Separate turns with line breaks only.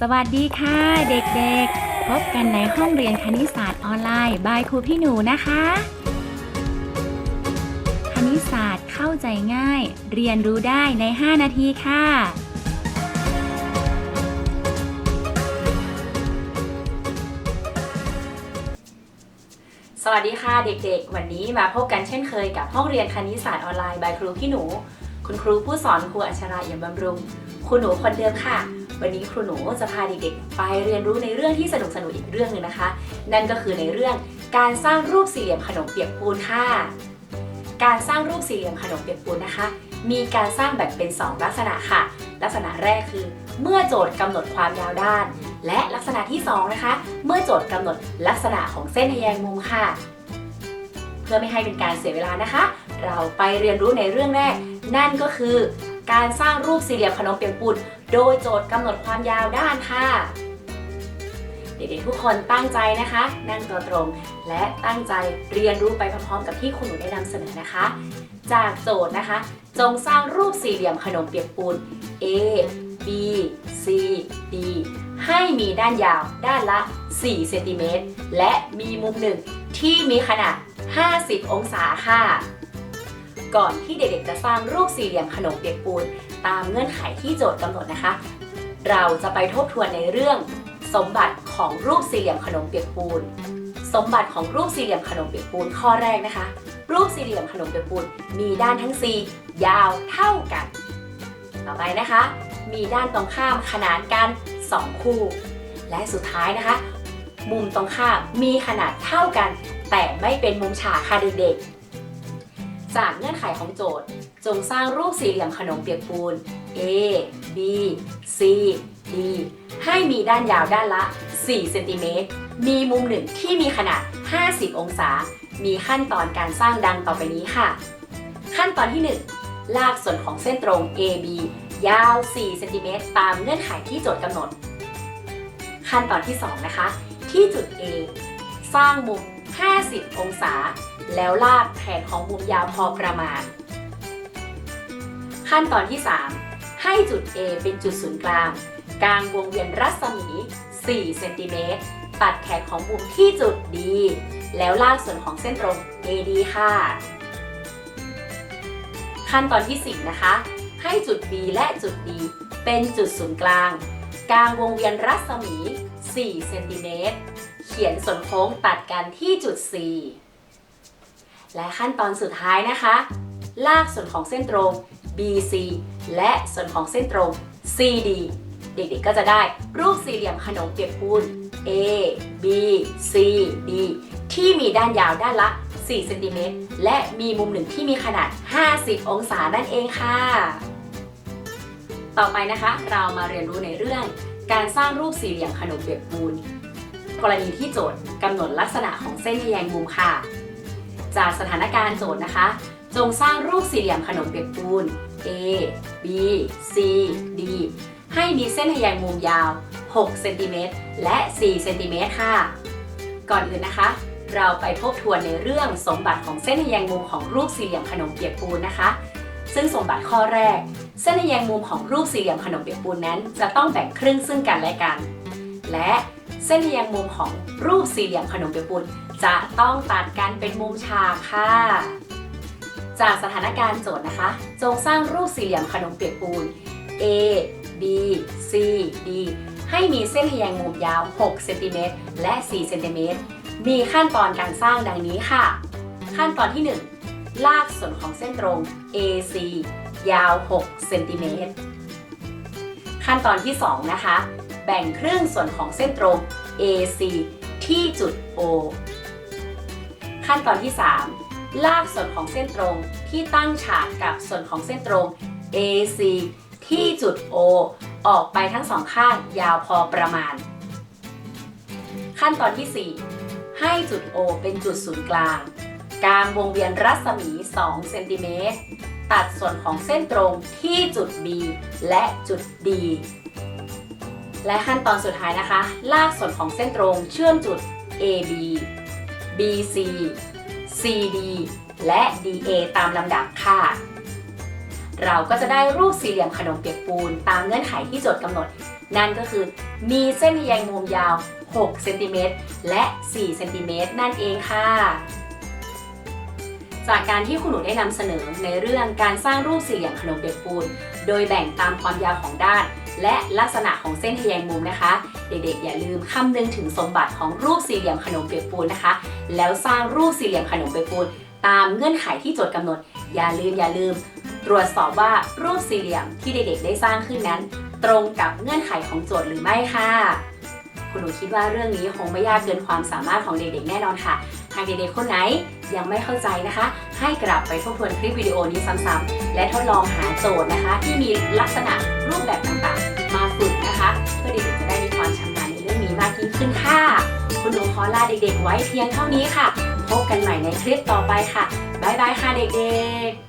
สวัสดีค่ะเด็กๆ พบกันในห้องเรียนคณิตศาสตร์ออนไลน์บายครูพี่หนูนะคะ คณิตศาสตร์เข้าใจง่าย เรียนรู้ได้ใน 5 นาทีค่ะ สวัสดีค่ะเด็กๆ วันนี้มาพบกันเช่นเคยกับห้องเรียนคณิตศาสตร์ออนไลน์บายครูพี่หนู คุณครูผู้สอนครูอัชราเอี่ยมบำรุงครูหนูคนเดิมค่ะ วันนี้ครูหนูจะพาเด็กๆไปเรียนรู้ในเรื่องที่สนุกสนุกๆอีกเรื่องหนึ่งนะคะ นั่นก็คือในเรื่องการสร้างรูปสี่เหลี่ยมขนมเปียกปูนค่ะ การสร้างรูปสี่เหลี่ยมขนมเปียกปูนนะคะ มีการสร้างแบ่งเป็น 2 ลักษณะค่ะ ลักษณะแรกคือ เมื่อโจทย์กำหนดความยาวด้าน และลักษณะที่สองนะคะ เมื่อโจทย์กำหนดลักษณะของเส้นทแยงมุมค่ะ เพื่อไม่ให้เป็นการเสียเวลานะคะ เราไปเรียนรู้ในเรื่องแรก นั่นก็คือ การสร้างรูปสี่เหลี่ยมขนมเปียกปูน โดยโจทย์กำหนดความยาวด้านค่ะ เด็กๆทุกคนตั้งใจนะคะ นั่งตัวตรง และตั้งใจเรียนรู้ไปพร้อมๆ กับที่คุณหนูได้นำเสนอนะคะ จากโจทย์นะคะ จงสร้างรูปสี่เหลี่ยมขนมเปียกปูน A B C D ให้มีด้านยาวด้านละ 4 เซนติเมตร และมีมุมหนึ่งที่มีขนาด 50 องศาค่ะ ก่อนที่เด็กๆจะสร้างรูปสี่เหลี่ยมขนมเปียกปูน ตามเงื่อนไขที่โจทย์กำหนดนะคะ เราจะไปทบทวนในเรื่องสมบัติของรูปสี่เหลี่ยมขนมเปียกปูน สมบัติของรูปสี่เหลี่ยมขนมเปียกปูนข้อแรกนะคะ รูปสี่เหลี่ยมขนมเปียกปูน มีด้านทั้ง 4 ยาวเท่ากัน ต่อไปนะคะ มีด้านตรงข้ามขนานกัน 2 คู่ และสุดท้ายนะคะ มุมตรงข้ามมีขนาดเท่ากัน แต่ไม่เป็นมุมฉากค่ะเด็กๆ จากเงื่อนไขของโจทย์ จงสร้างรูปสี่เหลี่ยมขนมเปียกปูน A B C D ให้มีด้านยาวด้านละ 4 เซนติเมตร มีมุมหนึ่งที่มีขนาด 50 องศา มีขั้นตอนการสร้างดังต่อไปนี้ค่ะ ขั้นตอนที่ 1 ลากส่วนของเส้นตรง AB ยาว 4 เซนติเมตรตามเงื่อนไขที่โจทย์กำหนด ขั้นตอนที่ 2 นะคะ ที่จุด A สร้างมุม 50 องศา แล้วลากแผนของมุมยาวพอประมาณ ขั้นตอนที่ 3 ให้จุด A เป็นจุดศูนย์กลาง กลางวงเวียนรัศมี 4 เซนติเมตร ตัดแขนของมุมที่จุด D แล้วลากส่วนของเส้นตรง AD ค่ะ ขั้นตอนที่ 4 นะคะ ให้จุด B และจุด D เป็นจุดศูนย์กลาง กลางวงเวียนรัศมี 4เซนติเมตรเขียนส่วนโค้งตัดกันที่จุด C และขั้นตอนสุดท้ายนะคะ ลากส่วนของเส้นตรง BC และส่วนของเส้นตรง CD เด็กๆก็จะได้รูปสี่เหลี่ยมขนมเปียกปูน A B C D ที่มีด้านยาวด้านละ 4 เซนติเมตร และมีมุมหนึ่งที่มีขนาด 50 องศานั่นเองค่ะ ต่อไปนะคะ เรามาเรียนรู้ในเรื่อง การสร้างรูปสี่เหลี่ยมขนมเปียกปูน กรณีที่โจทย์กำหนดลักษณะของเส้นทแยงมุมค่ะ จากสถานการณ์โจทย์นะคะ จงสร้างรูปสี่เหลี่ยมขนมเปียกปูน A B C D ให้มีเส้นทแยงมุมยาว 6 เซนติเมตรและ 4 เซนติเมตรค่ะ ก่อนอื่นนะคะ เราไปทบทวนในเรื่องสมบัติของเส้นทแยงมุมของรูปสี่เหลี่ยมขนมเปียกปูนนะคะ ซึ่งสมบัติข้อแรก เส้นทะแยงมุมของรูปสี่เหลี่ยมขนมเปียกปูนนั้น จะต้องแบ่งครึ่งซึ่งกันและกัน และเส้นทะแยงมุมของรูปสี่เหลี่ยมขนมเปียกปูนจะต้องตัดกันเป็นมุมฉากค่ะ จากสถานการณ์โจทย์นะคะ จงสร้างรูปสี่เหลี่ยมขนมเปียกปูน A B C D ให้มีเส้นทะแยงมุมยาว 6 เซนติเมตรและ 4 เซนติเมตร มีขั้นตอนการสร้างดังนี้ค่ะ ขั้นตอนที่ 1 ลากส่วนของเส้นตรง AC ยาว 6 เซนติเมตร ขั้นตอนที่ 2 นะคะ แบ่งครึ่งส่วนของเส้นตรง AC ที่จุด O ขั้นตอนที่ 3 ลากส่วนของเส้นตรงที่ตั้งฉากกับส่วนของเส้นตรง AC ที่จุด O ออกไปทั้งสองข้างยาวพอประมาณ ขั้นตอนที่ 4 ให้จุด O เป็นจุดศูนย์กลาง กลางวงเวียนรัศมี 2 เซนติเมตร ตัดส่วนของเส้นตรงที่จุด B และจุด D และขั้นตอนสุดท้ายนะคะ ลากส่วนของเส้นตรงเชื่อมจุด AB BC CD และ DA ตามลำดับค่ะ เราก็จะได้รูปสี่เหลี่ยมขนมเปียกปูน ตามเงื่อนไขที่โจทย์กำหนด นั่นก็คือมีเส้นทะแยงมุมยาว 6 เซนติเมตรและ 4 เซนติเมตรนั่นเองค่ะ จากการที่คุณหนูได้นำเสนอในเรื่องการสร้างรูปสี่เหลี่ยมขนมเปียกปูน โดยแบ่งตามความยาวของด้าน และลักษณะของเส้นทแยงมุมนะคะ เด็กๆ อย่าลืมคำนึงถึงสมบัติของรูปสี่เหลี่ยมขนมเปียกปูนนะคะ แล้วสร้างรูปสี่เหลี่ยมขนมเปียกปูน ตามเงื่อนไขที่โจทย์กำหนด อย่าลืมอย่าลืม ตรวจสอบว่ารูปสี่เหลี่ยมที่เด็กๆ ได้สร้างขึ้นนั้น ตรงกับเงื่อนไขของโจทย์หรือไม่ค่ะ คุณหนูคิดว่าเรื่องนี้คงไม่ยากเกินความสามารถของเด็กๆแน่นอนค่ะ หากเด็กๆคนไหนยังไม่เข้าใจนะคะ ให้กลับไปทบทวนคลิปวิดีโอนี้ซ้ำๆและทดลองหาโจทย์นะคะ ที่มีลักษณะรูปแบบต่างๆ มาฝึกนะคะ เพื่อเด็กๆจะได้มีความชำนาญในเรื่องนี้มากยิ่งขึ้นค่ะ คุณหนูขอลาเด็กๆ ไว้เพียงเท่านี้ค่ะ พบกันใหม่ในคลิปต่อไปค่ะบ๊ายบายค่ะเด็กๆ